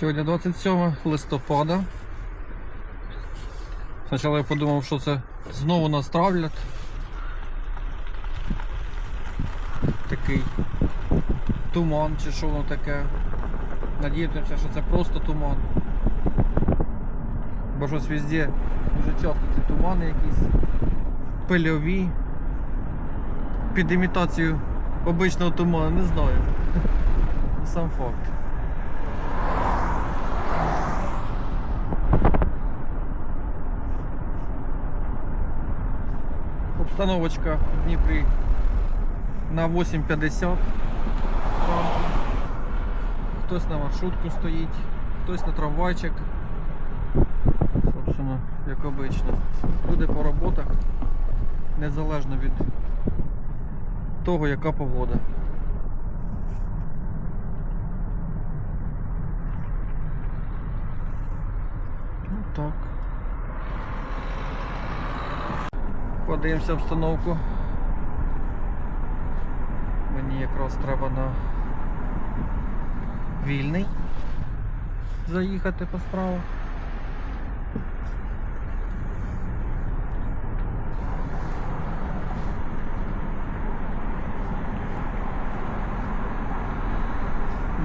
Сьогодні 27 листопада. Спочатку я подумав, що це знову нас травлять. Такий туман чи що воно таке. Надіємося, що це просто туман. Бо щось везде дуже часто ці тумани якісь пильові. Під імітацію обичного туману, не знаю. Сам факт. Обстановочка в Дніпрі на 8.50. Хтось на маршрутку стоїть, хтось на трамвайчик. Собственно, як обично. Люди по роботах, незалежно від того, яка погода. Ну так. Подивимося обстановку. Мені якраз треба на вільний заїхати по справах.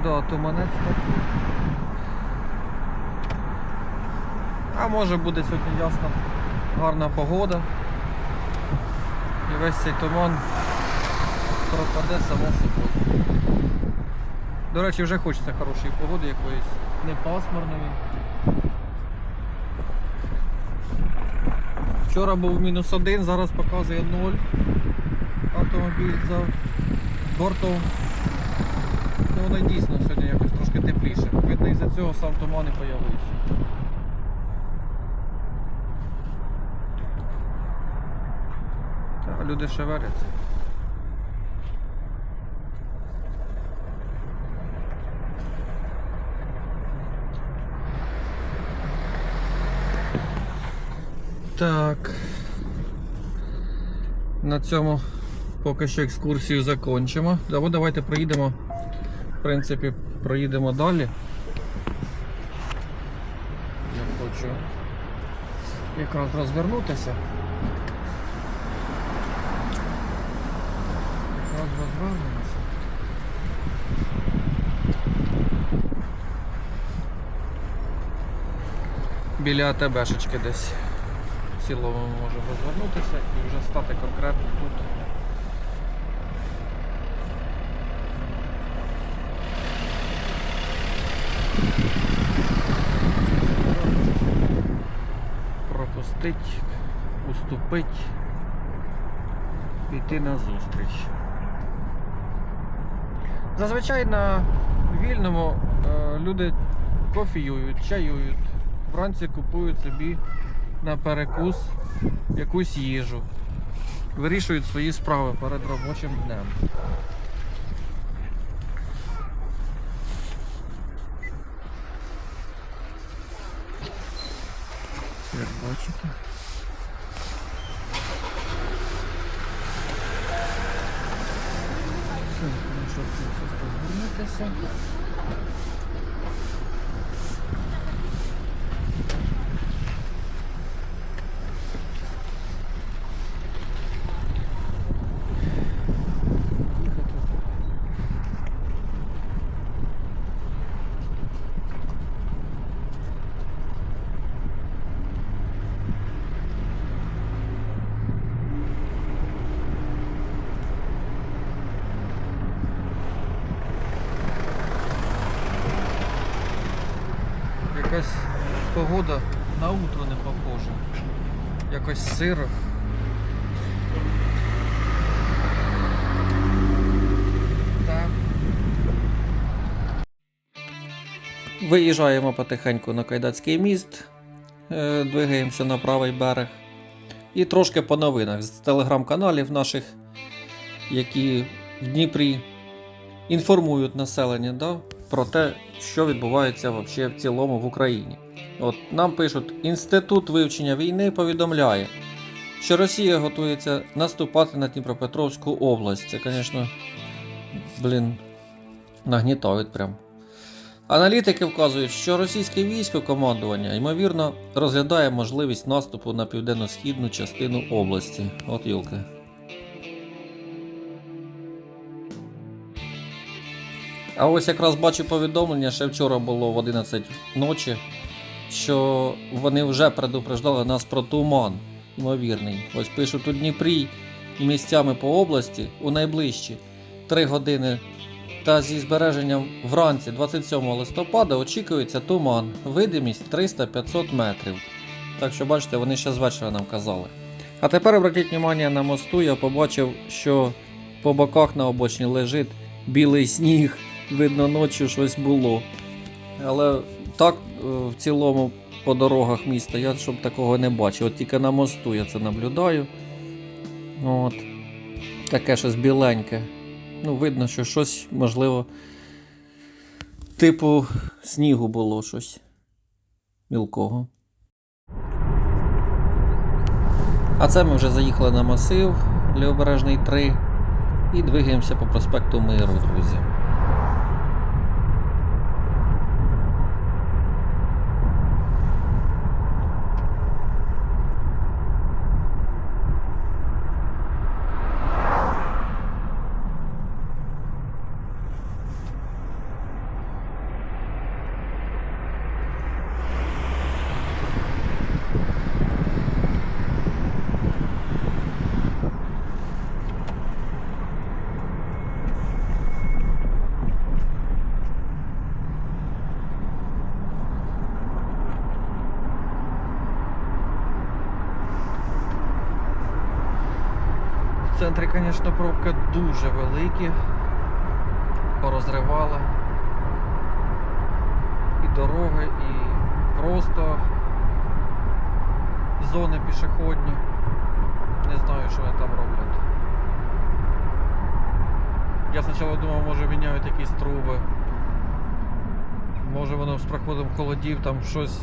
Да, туманець такий. А може буде сьогодні ясна гарна погода. І весь цей туман пропаде само собою. До речі, вже хочеться хорошої погоди якоїсь, не пасмурної. Вчора був мінус один, зараз показує 0. Автомобіль за бортом. Ну воно дійсно сьогодні якось трошки тепліше. Видно, із-за цього сам туман і появився. Та люди шеверяться. Так. На цьому поки що екскурсію закінчимо. Або давайте проїдемо. В принципі, проїдемо далі. Я хочу якраз розвернутися. Якраз розвернемося. Біля АТБшечки десь в цілому ми можемо розвернутися і вже стати конкретно тут. Пропустить, уступить, піти на зустріч. Зазвичай на вільному е, люди кофіюють, чаюють, вранці купують собі на перекус якусь їжу. Вирішують свої справи перед робочим днем. Sim. Якась погода на утро не похожа. Якось сиро. Виїжджаємо потихеньку на Кайдацький міст, е, двигаємося на правий берег. І трошки по новинах з телеграм-каналів наших, які в Дніпрі інформують населення да, про те, що відбувається вообще в цілому в Україні. От нам пишуть, Інститут вивчення війни повідомляє, що Росія готується наступати на Дніпропетровську область. Це, звісно, блін, нагнітають прям. Аналітики вказують, що російське військо командування ймовірно розглядає можливість наступу на південно-східну частину області. От юлки. А ось якраз бачу повідомлення, ще вчора було в 11 ночі, що вони вже предупреждали нас про туман, ймовірний. Ось пишуть у Дніпрі місцями по області у найближчі 3 години та зі збереженням вранці 27 листопада очікується туман, видимість 300-500 метрів. Так що бачите, вони ще з вечора нам казали. А тепер обратіть увагу на мосту, я побачив, що по боках на обочині лежить білий сніг. Видно, ночі щось було. Але так е, в цілому по дорогах міста я щоб такого не бачив. От тільки на мосту я це наблюдаю. От. Таке щось біленьке. Ну, видно, що щось, можливо, типу снігу було щось мілкого. А це ми вже заїхали на масив Лівобережний 3 і двигаємося по проспекту Миру, друзі. Центрі, звісно, пробка дуже великі. Порозривала. І дороги, і просто зони пішохідні. Не знаю, що вони там роблять. Я спочатку думав, може міняють якісь труби. Може воно з проходом холодів там щось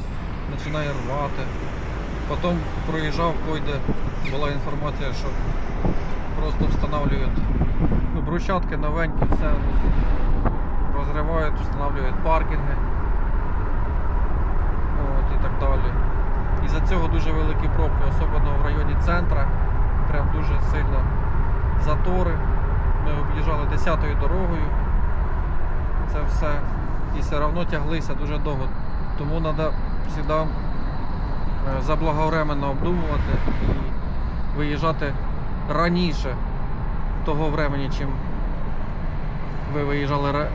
починає рвати. Потім проїжджав, койде, була інформація, що просто встановлюють ну, брусчатки новенькі, все розривають, встановлюють паркінги От, і так далі. І за цього дуже великі пробки, особливо в районі центра. Прям дуже сильно затори. Ми об'їжджали 10-ю дорогою. Це все. І все одно тяглися дуже довго. Тому треба завжди е, заблаговременно обдумувати і виїжджати раніше того времени, чим ви виїжджали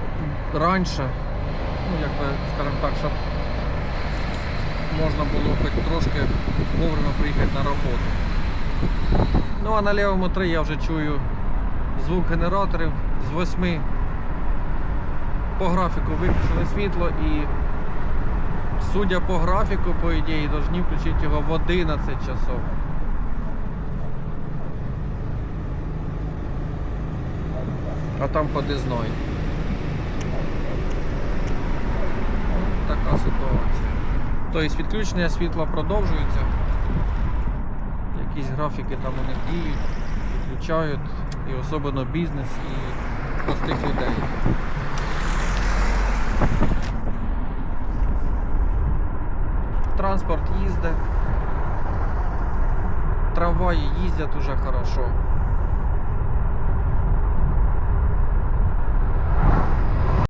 раніше. Ну, якби, скажімо так, щоб можна було хоч трошки вовремя приїхати на роботу. Ну а на лівому 3 я вже чую звук генераторів з 8 по графіку виключили світло і судя по графіку, по ідеї, повинні включити його в 11 часов. А там подизною. Така ситуація. Тобто відключення світла продовжується. Якісь графіки там у них діють, відключають, і особливо бізнес і простих людей. Транспорт їздить, трамваї їздять уже хорошо.